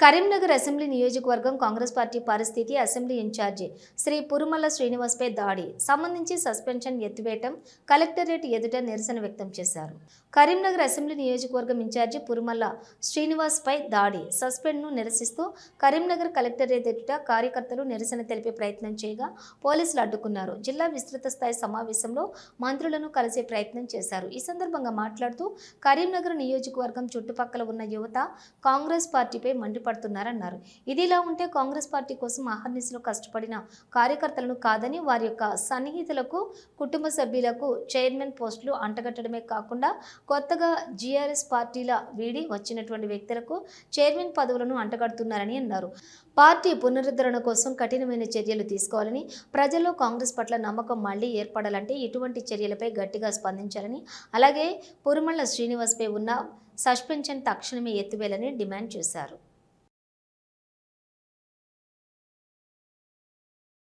Karimnagar assembly నియోజకవర్గం Congress party పరిస్థితి assembly incharge Shri Purumalla శ్రీనివాస్పై దాడి సంబంధించి సస్పెన్షన్ ఎత్తివేయటం కలెక్టరేట్ ఎదుట నిరసన వ్యక్తం చేశారు. కరీంనగర్ అసెంబ్లీ నియోజకవర్గం ఇన్ఛార్జి పురుమల శ్రీనివాస్పై దాడి సస్పెండ్ను నిరసిస్తూ కరీంనగర్ కలెక్టరేట్ ఎదుట కార్యకర్తలు నిరసన తెలిపే ప్రయత్నం చేయగా పోలీసులు అడ్డుకున్నారు. జిల్లా విస్తృత స్థాయి సమావేశంలో మంత్రులను కలిసే ప్రయత్నం చేశారు. ఈ సందర్భంగా మాట్లాడుతూ కరీంనగర్ నియోజకవర్గం చుట్టుపక్కల ఉన్న యువత కాంగ్రెస్ పార్టీపై మండిపడుతున్నారన్నారు ఇదిలా ఉంటే కాంగ్రెస్ పార్టీ కోసం అహర్నిశలో కష్టపడిన కార్యకర్తలను కాదని వారి యొక్క సన్నిహితులకు కుటుంబ సభ్యులకు చైర్మన్ పోస్టులు అంటగట్టడమే కాకుండా కొత్తగా జీఆర్ఎస్ పార్టీల వీడి వచ్చినటువంటి వ్యక్తులకు చైర్మన్ పదవులను అంటగడుతున్నారని అన్నారు. పార్టీ పునరుద్ధరణ కోసం కఠినమైన చర్యలు తీసుకోవాలని ప్రజల్లో కాంగ్రెస్ పట్ల నమ్మకం మళ్ళీ ఏర్పడాలంటే ఇటువంటి చర్యలపై గట్టిగా స్పందించాలని అలాగే పురుమళ్ళ శ్రీనివాస్పై ఉన్న సస్పెన్షన్ తక్షణమే ఎత్తివేయాలని డిమాండ్ చేశారు.